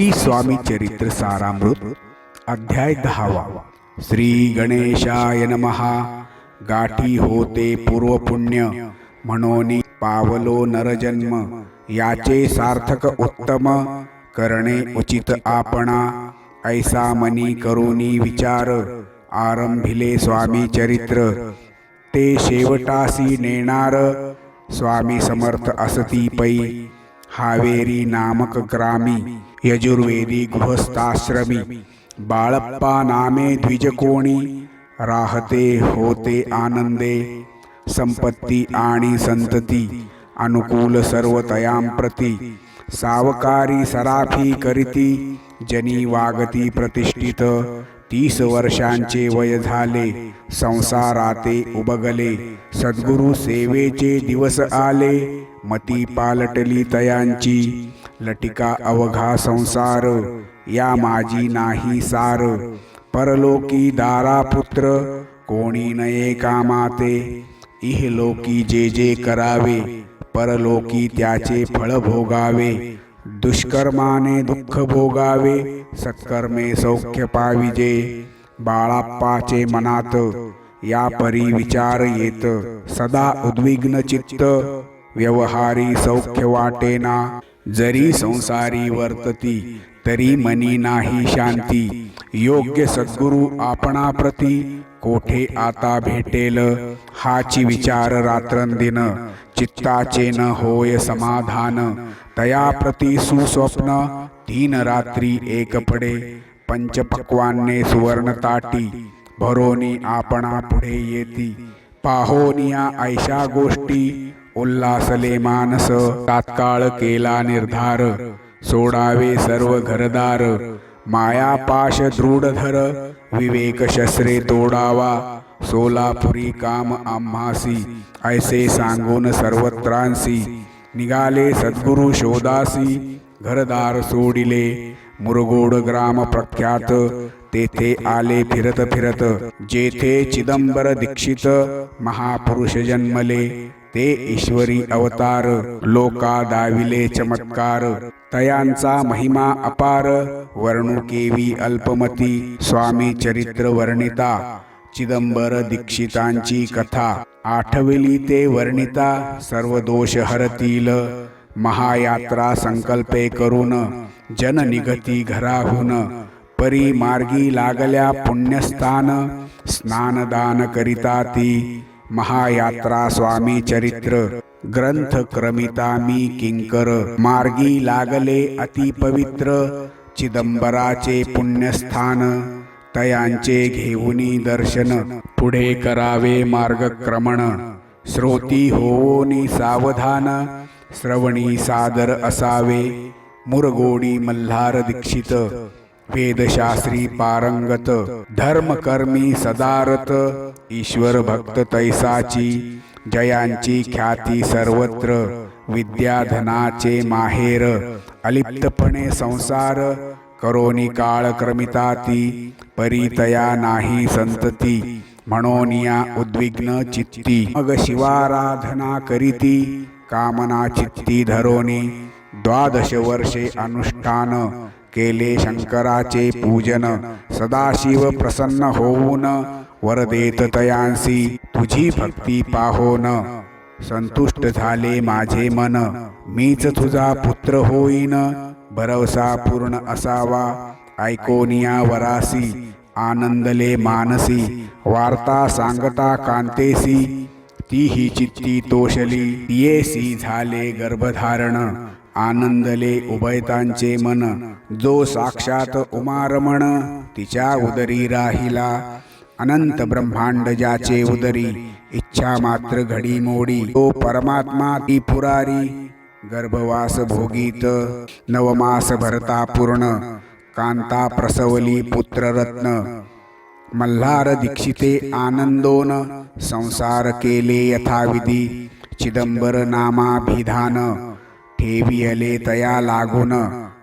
श्री स्वामी चरित्र सारामृत अध्याय दहावा. श्री गणेशाय नमहा गाठी होते पूर्वपुण्य म्हणून पावलो नरजन्म. याचे सार्थक उत्तम करणे उचित आपणा. ऐसा मनी करोनी विचार आरंभिले स्वामी चरित्र. ते शेवटासी नेणार स्वामी समर्थ असती पै. हावेरी नामक ग्रामी. यजुर्वेदी गृहस्थाश्रमी बाळप्पा नामे द्विजकोणी राहते होते आनंदे संपत्ती आणि संतती अनुकूल सर्व प्रती सावकारी सराफी करीती जनी वागती प्रतिष्ठित तीस वर्षांचे वय झाले संसाराते उबगले सद्गुरु सेवेचे दिवस आले मती पालटली तयांची लटिका अवघा संसार या माझी नाही सार. परलोकी दारा पुत्र कोणी नये कामाते. इहलोकी जे जे करावे परलोकी त्याचे फळ भोगावे. दुष्कर्माने दुःख भोगावे सत्कर्मे सौख्य पाविजे. बाळाप्पाचे मनात या परी विचार येत. सदा उद्विग्न चित्त व्यवहारी सौख्य वाटेना. जरी संसारी वर्तती तरी मनी नाही शांती. योग्य सद्गुरु आपणाप्रती कोठे आता भेटेल? हाची विचार रात्रंदिन चित्ताचे न होय समाधान. तयाप्रती सुस्वप्न तीन रात्री एक पडे पंचपक्वान्ने सुवर्ण ताटी भरोनी आपणा पुढे येती. पाहोनिया ऐशा गोष्टी उल्हासले मानस तात्काळ केला निर्धार सोडावे सर्व घरदार मायापाश दृढधर विवेक शस्त्रे तोडावा सोलापुरी काम आम्हासी ऐसे सांगून सर्वत्रांसी निघाले सद्गुरु शोधासी घरदार सोडिले मुरगोड ग्राम प्रख्यात तेथे आले फिरत फिरत जेथे चिदंबर दीक्षित महापुरुष जन्मले ते ईश्वरी अवतार लोका दाविले चमत्कार तयांचा महिमा अपार वर्णुकेवी अल्पमती स्वामी चरित्र वर्णिता चिदंबर दीक्षितांची कथा आठवली ते वर्णिता सर्व दोष हरतील महायात्रा संकल्पे करून जन निगती घराहून परी मार्गी लागल्या पुण्यस्थान स्नानदान करिता ती महायात्रा स्वामी चरित्र ग्रंथ क्रमिता मी किंकर. मार्गी लागले अति पवित्र चिदंबराचे पुण्यस्थान तयांचे घेऊनी दर्शन. पुढे करावे मार्गक्रमण श्रोती होवोनी सावधान. श्रवणी सादर असावे मुरगोडी मल्हार दीक्षित. वेदशास्त्री पारंगत धर्मकर्मी सदारत ईश्वर भक्त तैसाची जयांची ख्याती सर्वत्र विद्याधनाचे माहेर अलिप्तपणे संसार करोनी काळ क्रमिताती परितया नाही संतती म्हणोनिया उद्विग्न चित्ती. मग शिवाराधना करीती कामना चित्ती धरोनी द्वादश वर्षे अनुष्ठान केले शंकराचे पूजन सदाशिव प्रसन्न होऊन वरदेत तयांसी तुझी भक्ती पाहोन. संतुष्ट झाले माझे मन मीच तुझा पुत्र होईन. भरवसा पूर्ण असावा ऐकोनिया वरासी आनंदले मानसी वार्ता सांगता कांतेसी. ती ही चित्ती तोषली येसी झाले गर्भधारण. आनंदले उभयतांचे मन जो साक्षात उमारमण तिच्या उदरी राहिला. अनंत ब्रह्मांड ज्याचे उदरी इच्छा मात्र घडी मोडी. तो परमात्मा ती पुरारी गर्भवास भोगीत नवमास भरता पूर्ण कांता प्रसवली पुत्ररत्न. मल्हार दीक्षिते आनंदोन संसार केले यथाविधी चिदंबर नामाभिधान. ठेवियले तया लागून.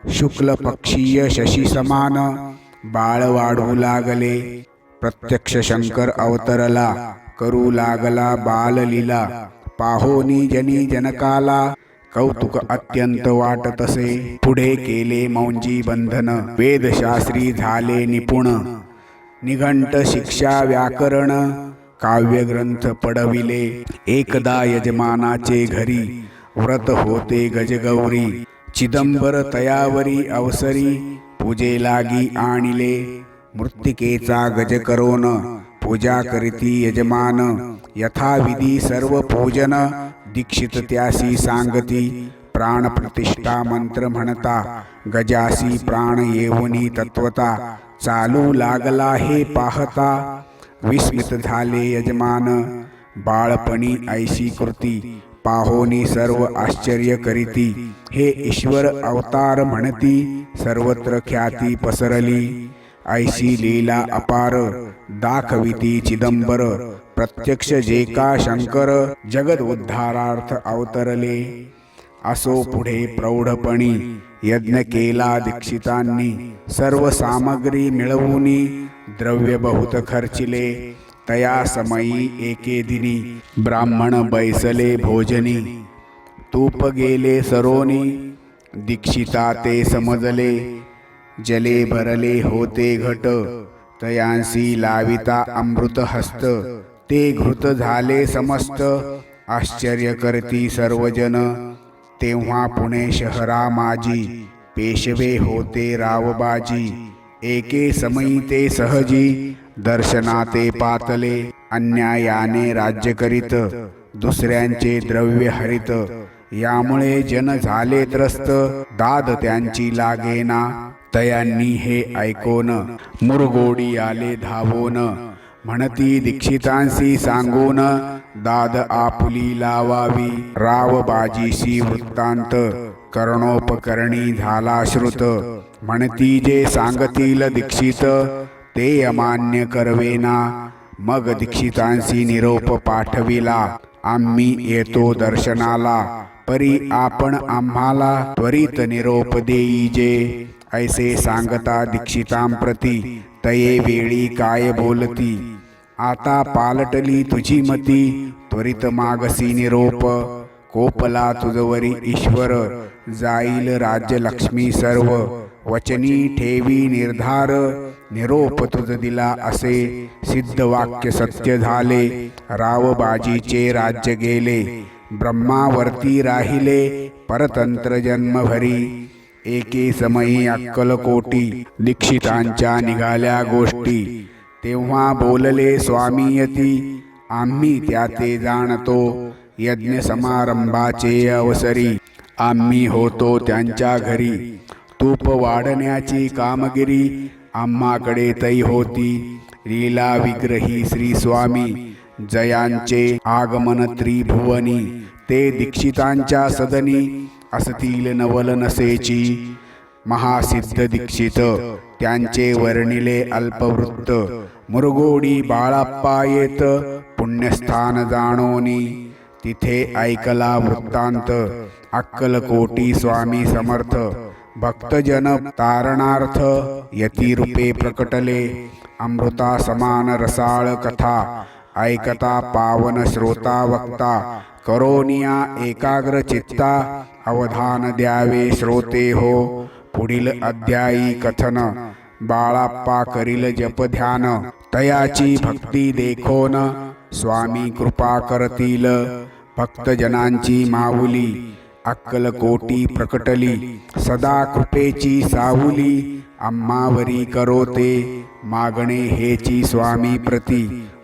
शुक्ल पक्षीय शशी समान. बाळ वाढू लागले. प्रत्यक्ष शंकर अवतरला. करू लागला बाललीला पाहोनी जनी जनकाला. कौतुक अत्यंत वाटतसे पुढे केले मौंजी बंधन. वेदशास्त्री झाले निपुण. निघंट शिक्षा व्याकरण. काव्यग्रंथ पडविले एकदा यजमानाचे घरी. व्रत होते गजगौरी चिदंबर तयावरी अवसरी पूजे लागी आणिले मृत्तिकेचा गज करोन पूजा करीती यजमान यथाविधी सर्व पूजन दीक्षित त्यासी सांगती प्राण प्रतिष्ठा मंत्र म्हणता गजासी प्राण येऊनी तत्वता चालू लागला हे पाहता विस्मित झाले यजमान बाळपणी ऐशी कृती पाहोनी सर्व आश्चर्य करीती. हे ईश्वर अवतार म्हणती सर्वत्र ख्याती पसरली. ऐशी लीला अपार दाखविती चिदंबर. प्रत्यक्ष जे का शंकर जगद उद्धारार्थ अवतरले. असो पुढे प्रौढपणी यज्ञ केला दीक्षितांनी. सर्व सामग्री मिळवूनी द्रव्य बहुत खर्चिले. तया समयी एके दिनी ब्राह्मण बैसले भोजनी. तूप गेले सरोनी दीक्षिता ते समजले. जले भरले होते घट तयांसी लाविता अमृत हस्त ते घृत झाले समस्त आश्चर्य करती सर्वजन. तेव्हा पुणे शहरा माझी पेशवे होते रावबाजी. एके समयी ते सहजी दर्शनाते पातले अन्यायाने राज्य करीत दुसऱ्यांचे द्रव्य हरित. यामुळे जन झाले त्रस्त दाद त्यांची लागेना. तयांनी हे ऐकोन मुरगोडी आले धावोन. म्हणती दीक्षितांशी सांगून दाद आपुली लावावी. राव बाजीशी वृत्तांत कर्णोपकरणी झाला श्रुत. म्हणती जे सांगतील दीक्षित ते अमान्य करवेना. मग दीक्षितांशी निरोप पाठविला. आम्ही येतो दर्शनाला. परी आपण आम्हाला त्वरित निरोप देईजे ऐसे सांगता दीक्षितांप्रती तये वेळी काय बोलती? आता पालटली तुझी मती त्वरित मागसी निरोप. कोपला तुझवरी ईश्वर जाईल राज्यलक्ष्मी सर्व. वचनी ठेवी निर्धार. निरोप तुझ दिला असे सिद्ध वाक्य सत्य झाले. रावबाजीचे राज्य गेले. ब्रह्मावर्ती राहिले परतंत्र जन्मभरी एके समयी अक्कलकोटी दीक्षितांच्या निघाल्या गोष्टी. तेव्हा बोलले स्वामीयती आम्ही त्या ते जाणतो. यज्ञ समारंभाचे अवसरी. आम्ही होतो त्यांच्या घरी. तूप वाढण्याची कामगिरी आम्हाकडे तै होती. लीला विग्रही श्री स्वामी. जयांचे आगमन त्रिभुवनी. ते दीक्षितांच्या सदनी. असतील नवल नसेची. महासिद्ध दीक्षित. त्यांचे वर्णिले अल्पवृत्त. मुरगोडी बाळाप्पा येत. पुण्यस्थान जाणोनी. तिथे ऐकला वृत्तांत. अक्कलकोटी स्वामी समर्थ. भक्तजन तारणार्थ यतिरूपे प्रकटले अमृता समान रसाळ कथा ऐकता पावन श्रोता वक्ता करोनिया एकाग्र चित्ता अवधान द्यावे श्रोते हो। पुढील अध्यायी कथन बाळाप्पा करील जप ध्यान तयाची भक्ती देखोन। स्वामी कृपा करतील भक्तजनांची माऊली अक्कलकोटी प्रकटली सदा कृपेची सावली आम्हावरी करोते मागणे हेची स्वामी प्रती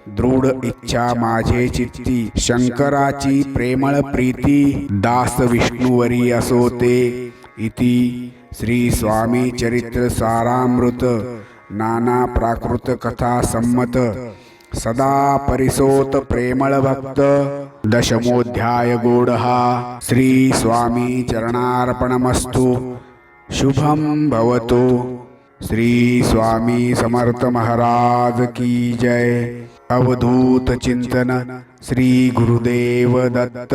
दृढ इच्छा माझे चित्ती शंकराची प्रेमळ प्रीती दास विष्णुवरी असोते इति श्री स्वामी चरित्र सारामृत नाना प्राकृत कथा संमत सदा परिसोत प्रेमळ भक्त दशमोध्याय गोडहा श्री स्वामी चरणार्पणमस्तु। शुभम भवतो। श्री स्वामी समर्थ महाराज की जय। अवधूत चिंतन श्री गुरुदेव दत्त।